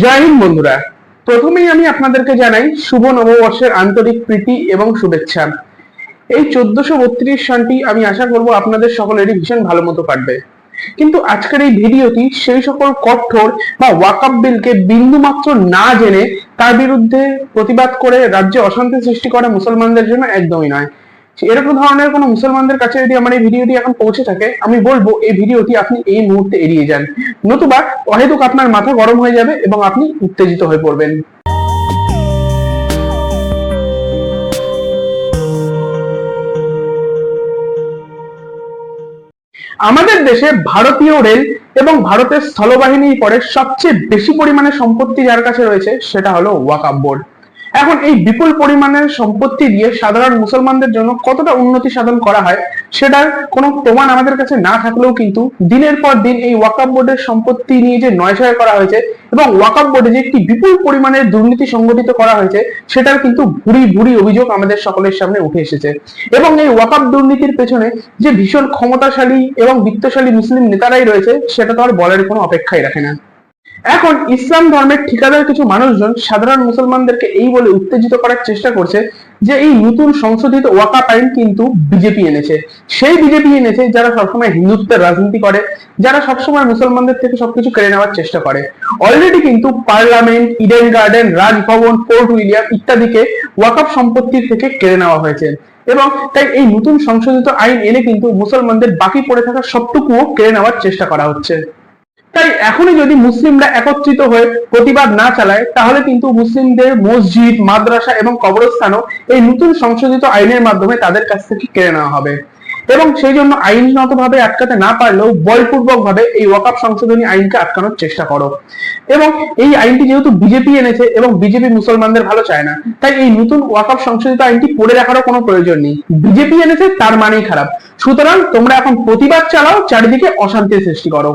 জয় হিন্দ বন্ধুরা। প্রথমেই আমি আপনাদেরকে জানাই শুভ নববর্ষের আন্তরিক প্রীতি এবং শুভেচ্ছা। এই চোদ্দশো বত্রিশ সনটি আমি আশা করব আপনাদের সকলেরই ভীষণ ভালো মতো কাটবে। কিন্তু আজকের এই ভিডিওটি সেই সকল কঠোর বা ওয়াকাপ বিলকে বিন্দু মাত্র না জেনে তার বিরুদ্ধে প্রতিবাদ করে রাজ্যে অশান্তি সৃষ্টি করা মুসলমানদের জন্য একদমই নয়। এরকম ধরনের কোনো মুসলমানদের কাছে যদি আমার এই ভিডিওটি এখন পৌঁছে থাকে, আমি বলব এই ভিডিওটি আপনি এই মুহূর্তে এড়িয়ে যান। নতুবা অহেতুক আপনার মাথা গরম হয়ে যাবে এবং আপনি উত্তেজিত হয়ে পড়বেন। আমাদের দেশে ভারতীয় রেল এবং ভারতের স্থলবাহিনী পরে সবচেয়ে বেশি পরিমাণে সম্পত্তি যার কাছে রয়েছে, সেটা হলো ওয়াকাব বোর্ড। এখন এই বিপুল পরিমাণের সম্পত্তি দিয়ে সাধারণ মুসলমানদের জন্য কতটা উন্নতি সাধন করা হয়, সেটার কোনো প্রমাণ আমাদের কাছে না থাকলেও কিন্তু দিনের পর দিন এই ওয়াকাব বোর্ডের সম্পত্তি নিয়ে যে নয়ছয় করা হয়েছে এবং ওয়াকাব বোর্ডে যে একটি বিপুল পরিমাণের দুর্নীতি সংগঠিত করা হয়েছে, সেটার কিন্তু ভুরি ভুরি অভিযোগ আমাদের সকলের সামনে উঠে এসেছে। এবং এই ওয়াকাব দুর্নীতির পেছনে যে ভীষণ ক্ষমতাশালী এবং বিত্তশালী মুসলিম নেতারাই রয়েছে, সেটা তো আর বলার কোনো অপেক্ষাই রাখে না। এখন ইসলাম ধর্মের ঠিকাদার কিছু মানুষজন সাধারণ মুসলমানদেরকে এই বলে উত্তেজিত করার চেষ্টা করছে যে এই নতুন সংশোধিত ওয়াকাপ আইন কিন্তু বিজেপি এনেছে। সেই বিজেপি এনেছে যারা সবসময় হিন্দুত্বের রাজনীতি করে, যারা সবসময় মুসলমানদের থেকে সবকিছু কেড়ে নেওয়ার চেষ্টা করে। অলরেডি কিন্তু parliament, Eden Garden, Raj Bhavan Fort William ইত্যাদিকে ওয়াকাপ সম্পত্তির থেকে কেড়ে নেওয়া হয়েছে। এবং তাই এই নতুন সংশোধিত আইন এনে কিন্তু মুসলমানদের বাকি পড়ে থাকা সবটুকুও কেড়ে নেওয়ার চেষ্টা করা হচ্ছে। তাই এখনই যদি মুসলিমরা একত্রিত হয়ে প্রতিবাদ না চালায়, তাহলে কিন্তু মুসলিমদের মসজিদ, মাদ্রাসা এবং কবরস্থানও এই নতুন সংশোধিত আইনের মাধ্যমে তাদের কাছ থেকে কেড়ে নেওয়া হবে। এবং সেই জন্য আইনগত ভাবে আটকাতে না পারলেও বলপূর্বক ভাবে এই ওয়াকাপ সংশোধনী আইনকে আটকানোর চেষ্টা করো। এবং এই আইনটি যেহেতু বিজেপি এনেছে এবং বিজেপি মুসলমানদের ভালো চায় না, তাই এই নতুন ওয়াকাপ সংশোধিত আইনটি পড়ে রাখারও কোনো প্রয়োজন নেই। বিজেপি এনেছে, তার মানেই খারাপ। সুতরাং তোমরা এখন প্রতিবাদ চালাও, চারিদিকে অশান্তির সৃষ্টি করো।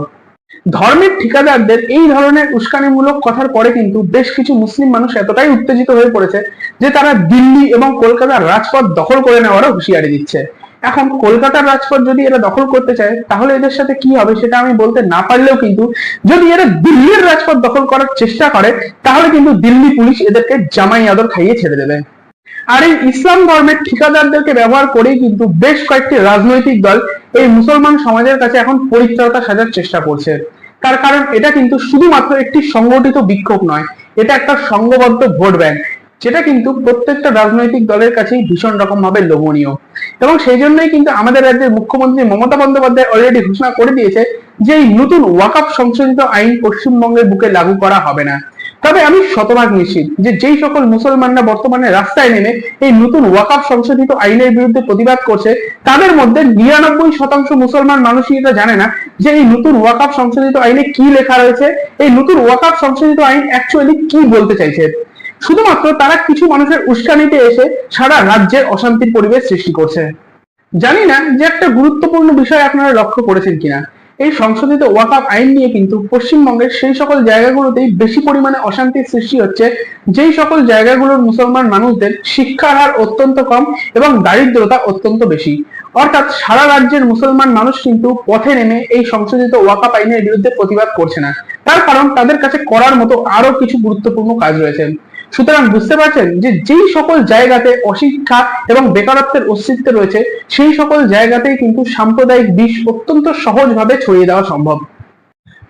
ধর্মের ঠিকাদারদের এই ধরনের উস্কানিমূলক কথার পরে কিন্তু বেশ কিছু মুসলিম মানুষ এতটাই উত্তেজিত হয়ে পড়েছে যে তারা দিল্লি এবং কলকাতার রাজপথ দখল করে নেওয়ারও হুঁশিয়ারি দিচ্ছে। এখন কলকাতার রাজপথ যদি এরা দখল করতে চায়, তাহলে এদের সাথে কি হবে সেটা আমি বলতে না পারলেও কিন্তু যদি এরা দিল্লির রাজপথ দখল করার চেষ্টা করে, তাহলে কিন্তু দিল্লি পুলিশ এদেরকে জামাই আদর খাইয়ে ছেড়ে দেবে। আর এই ইসলাম ধর্মের ঠিকাদারদেরকে ব্যবহার করেই কিন্তু বেশ কয়েকটি রাজনৈতিক দল এই মুসলমান সমাজের কাছে এখন পরিত্রাতা সাজার চেষ্টা করছে। তার কারণ এটা কিন্তু শুধুমাত্র একটি সংগঠিত বিক্ষোভ নয়, এটা একটা সংঘবদ্ধ ভোট ব্যাংক, যেটা কিন্তু প্রত্যেকটা রাজনৈতিক দলের কাছেই ভীষণ রকম ভাবে লোভনীয়। এবং সেই জন্যই কিন্তু আমাদের রাজ্যের মুখ্যমন্ত্রী মমতা বন্দ্যোপাধ্যায় অলরেডি ঘোষণা করে দিয়েছে যে এই নতুন ওয়াকআপ সংশোধিত আইন পশ্চিমবঙ্গের বুকে লাগু করা হবে না। তবে আমি শতভাগ নিশ্চিত যে যেই সকল মুসলমানরা বর্তমানে রাস্তায় নেমে এই নতুন ওয়াকাফ সংশোধিত আইনের বিরুদ্ধে প্রতিবাদ করছে, তাদের মধ্যে নিরানব্বই শতাংশ মুসলমান মানুষই এটা জানে না যে এই নতুন ওয়াকাফ সংশোধিত আইনে কি লেখা রয়েছে, এই নতুন ওয়াকাফ সংশোধিত আইন অ্যাকচুয়ালি কি বলতে চাইছে? শুধুমাত্র তারা কিছু মানুষের উস্কানিতে এসে সারা রাজ্যের অশান্তির পরিবেশ সৃষ্টি করছে। জানি না যে একটা গুরুত্বপূর্ণ বিষয় আপনারা লক্ষ্য করেছেন কিনা। এই সংশোধিত ওয়াকআপ আইন নিয়ে কিন্তু পশ্চিমবঙ্গের সেই সকল জায়গাগুলোতেই বেশি পরিমাণে অশান্তির সৃষ্টি হচ্ছে, যেই সকল জায়গাগুলোর মুসলমান মানুষদের শিক্ষার হার অত্যন্ত কম এবং দারিদ্রতা অত্যন্ত বেশি। অর্থাৎ সারা রাজ্যের মুসলমান মানুষ কিন্তু পথে নেমে এই সংশোধিত ওয়াকআপ আইনের বিরুদ্ধে প্রতিবাদ করছে না। তার কারণ তাদের কাছে করার মতো আরও কিছু গুরুত্বপূর্ণ কাজ রয়েছে। সুতরাং বুঝতে পারছেন যে যেই সকল জায়গাতে অশিক্ষা এবং বেকারত্বের অস্তিত্ব রয়েছে, সেই সকল জায়গাতেই কিন্তু সাম্প্রদায়িক বিষ অত্যন্ত সহজভাবে ছড়িয়ে দেওয়া সম্ভব।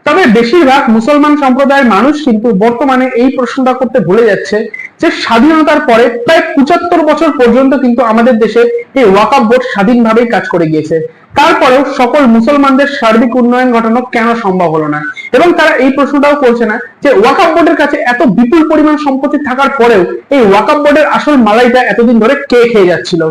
তবে বেশিরভাগ মুসলমান সম্প্রদায়ের মানুষ কিন্তু বর্তমানে এই প্রশ্নটা করতে ভুলে যাচ্ছে যে স্বাধীনতার পরে প্রায় পঁচাত্তর বছর পর্যন্ত কিন্তু আমাদের দেশে এই ওয়াকাব বোর্ড স্বাধীনভাবেই কাজ করে গিয়েছে। তারপরেও সকল মুসলমানদের সার্বিক উন্নয়ন ঘটানো কেন সম্ভব হলো না? এবং তারা এই প্রশ্নটাও করছে না যে ওয়াকাব বোর্ডের কাছে এত বিপুল পরিমাণ সম্পত্তি থাকার পরেও এই ওয়াকাব বোর্ডের আসল মালাইটা এতদিন ধরে কে খেয়ে যাচ্ছিল?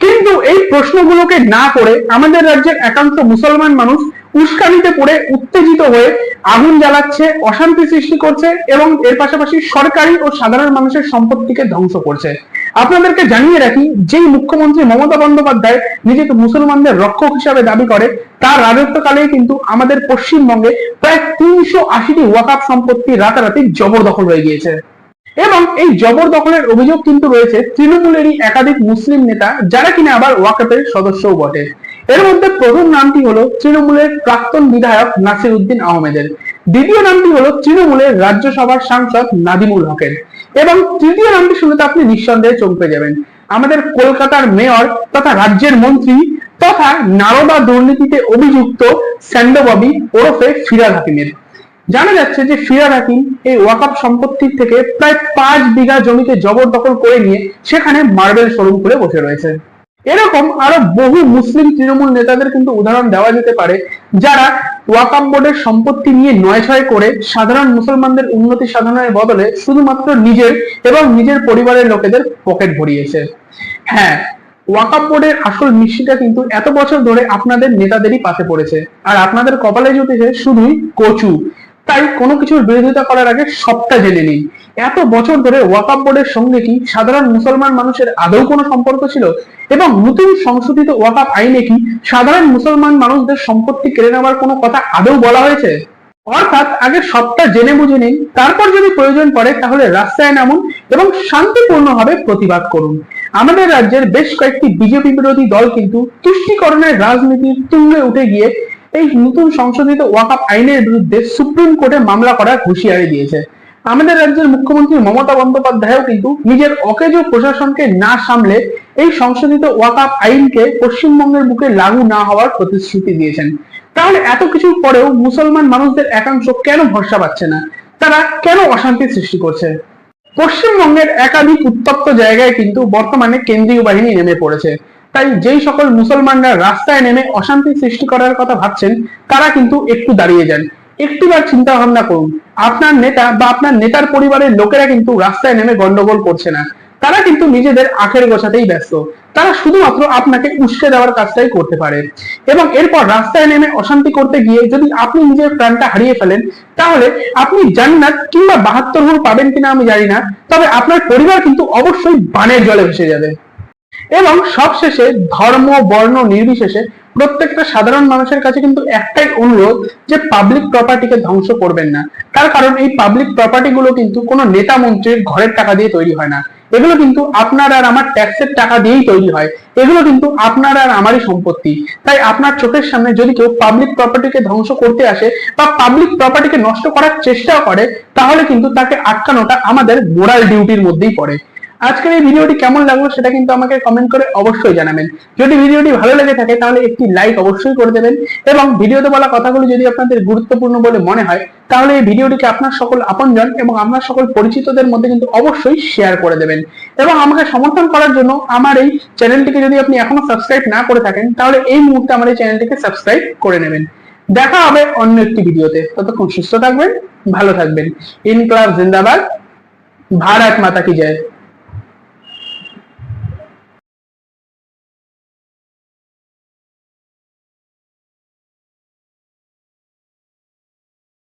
কিন্তু এই প্রশ্নগুলোকে না করে আমাদের রাজ্যের একান্ত মুসলমান মানুষ উস্কানিতে পড়ে উত্তেজিত হয়ে আগুন জ্বালাচ্ছে, অশান্তি সৃষ্টি করছে এবং এর পাশাপাশি সরকারি ও সাধারণ মানুষের সম্পত্তিকে ধ্বংস করছে। আপনাদেরকে জানিয়ে রাখি, যেই মুখ্যমন্ত্রী মমতা বন্দ্যোপাধ্যায় নিজেকে মুসলমানদের রক্ষক হিসাবে দাবি করে, তার রাজত্বকালেই কিন্তু আমাদের পশ্চিমবঙ্গে প্রায় তিনশো আশিটি ওয়াকাপ সম্পত্তি রাতারাতি জবরদখল হয়ে গিয়েছে। এবং এই জবরদখলের অভিযোগ কিন্তু রয়েছে, তৃণমূলেরই একাধিক মুসলিম নেতা যারা কিনা আবার ওয়াকাপের সদস্যও বটে। এর মধ্যে প্রথম নামটি হলো তৃণমূলের প্রাক্তন বিধায়ক নাসির উদ্দিন আহমেদের। দ্বিতীয় নামটি হলো তৃণমূলের রাজ্যসভার সাংসদ নাদিমুল হকের। এবং তৃতীয় নামটি শুনে তো আপনি নিঃসন্দেহে চমকে যাবেন। আমাদের কলকাতার মেয়র তথা রাজ্যের মন্ত্রী তথা নারদা দুর্নীতিতে অভিযুক্ত স্যান্ডোববি ওরফে ফিরাদ হাকিমের। জানা যাচ্ছে যে ফিরাদ হাকিম এই ওয়াকআপ সম্পত্তির থেকে প্রায় পাঁচ বিঘা জমিতে জবরদখল করে নিয়ে সেখানে মার্বেল শোরুম করে বসে রয়েছে। এরকম আরও বহু মুসলিম তৃণমূল নেতাদের কিন্তু উদাহরণ দেওয়া যেতে পারে, যারা ওয়াকাম বোর্ডের সম্পত্তি নিয়ে নয় ছয় করে সাধারণ মুসলমানদের উন্নতি সাধনের বদলে শুধুমাত্র নিজের এবং নিজের পরিবারের লোকেদের পকেট ভরিয়েছে। হ্যাঁ ওয়াকাপ বোর্ডের আসল মিষ্টিটা কিন্তু এত বছর ধরে আপনাদের নেতাদেরই পাশে পড়েছে। আর আপনাদের কপালে জুটেছে শুধুই কচু। তাই কোনো কিছুর বিরোধিতা করার আগে সবটা জেনে নিন। এত বছর ধরে ওয়াকাপ বোর্ডের সঙ্গে কি সাধারণ মুসলমান মানুষের আদৌ কোনো সম্পর্ক ছিল? এবং নতুন সংশোধিত ওয়াকাপ আইনে কি সাধারণ মুসলমান মানুষদের সম্পত্তি কেড়ে নেওয়ার কোনো কথা আদৌ বলা হয়েছে? অর্থাৎ আগে সবটা জেনে বুঝে নিন, তারপর যদি প্রয়োজন পড়ে তাহলে রাস্তায় নামুন এবং শান্তিপূর্ণভাবে প্রতিবাদ করুন। আমাদের রাজ্যের বেশ কয়েকটি বিজেপি বিরোধী দল কিন্তু তুষ্টিকরণের রাজনীতির তুঙ্গে উঠে গিয়ে এই নতুন সংশোধিত ওয়াকআপ আইনের বিরুদ্ধে সুপ্রিম কোর্টে মামলা করার হুঁশিয়ারি দিয়েছে। আমাদের রাজ্যের মুখ্যমন্ত্রী মমতা বন্দ্যোপাধ্যায়ও কিন্তু নিজের অকেজ প্রশাসনকে না সামলে এই সংশোধিত ওয়াকআপ আইনকে পশ্চিমবঙ্গের বুকে লাগু না হওয়ার প্রতিশ্রুতি দিয়েছেন। তাহলে এত কিছুর পরেও মুসলমান মানুষদের একাংশ কেন ভরসা পাচ্ছে না? তারা কেন অশান্তি সৃষ্টি করছে? পশ্চিমবঙ্গের একাধিক উত্তপ্ত জায়গায় কিন্তু বর্তমানে কেন্দ্রীয় বাহিনী নেমে পড়েছে। তাই যেই সকল মুসলমানরা রাস্তায় নেমে অশান্তি সৃষ্টি করার কথা ভাবছেন, তারা কিন্তু একটু দাঁড়িয়ে যান। একটিবার চিন্তা ভাবনা করুন, আপনার নেতা বা আপনার নেতার পরিবারের লোকেরা কিন্তু রাস্তায় নেমে গন্ডগোল করছে না। তারা কিন্তু নিজেদের আখের গোছাতেই ব্যস্ত। তারা শুধুমাত্র আপনাকে উস্কে দেওয়ার কাজটাই করতে পারে। এবং এরপর রাস্তায় নেমে অশান্তি করতে গিয়ে যদি আপনি নিজের প্রাণটা হারিয়ে ফেলেন, তাহলে আপনি জান্নাত কিংবা বাহাত্তর পাবেন কিনা আমি জানি না, তবে আপনার পরিবার কিন্তু অবশ্যই বানের জলে ভেসে যাবে। এবং সবশেষে ধর্ম, বর্ণ, নির্বিশেষে প্রত্যেকটা সাধারণ মানুষের কাছে কিন্তু একটাই অনুরোধ যে পাবলিক প্রপার্টিকে ধ্বংস করবেন না। তার কারণ এই পাবলিক প্রপার্টি গুলো কিন্তু কোনো নেতা মন্ত্রীর ঘরের টাকা দিয়ে তৈরি হয় না। এগুলো কিন্তু আপনার আর আমার ট্যাক্সের টাকা দিয়েই তৈরি হয়। এগুলো কিন্তু আপনার আর আমারই সম্পত্তি। তাই আপনার চোখের সামনে যদি কেউ পাবলিক প্রপার্টিকে ধ্বংস করতে আসে বা পাবলিক প্রপার্টিকে নষ্ট করার চেষ্টাও করে, তাহলে কিন্তু তাকে আটকানোটা আমাদের মোরাল ডিউটির মধ্যেই পড়ে। আজকের এই ভিডিওটি কেমন লাগল সেটা কিন্তু আমাকে কমেন্ট করে অবশ্যই জানাবেন। যদি ভিডিওটি ভালো লেগে থাকে তাহলে একটি লাইক অবশ্যই করে দেবেন এবং ভিডিওতে বলা কথাগুলো যদি আপনাদের গুরুত্বপূর্ণ বলে মনে হয়, তাহলে এই ভিডিওটিকে আপনার সকল আপনজন এবং আপনার সকল পরিচিতদের মধ্যে কিন্তু অবশ্যই শেয়ার করে দেবেন। এবং আমাকে সমর্থন করার জন্য আমার এই চ্যানেলটিকে যদি আপনি এখনও সাবস্ক্রাইব না করে থাকেন, তাহলে এই মুহূর্তে আমার এই চ্যানেলটিকে সাবস্ক্রাইব করে নেবেন। দেখা হবে অন্য একটি ভিডিওতে। ততক্ষণ সুস্থ থাকবেন, ভালো থাকবেন। ইনকলাব জিন্দাবাদ ভারত মাতা কি জয়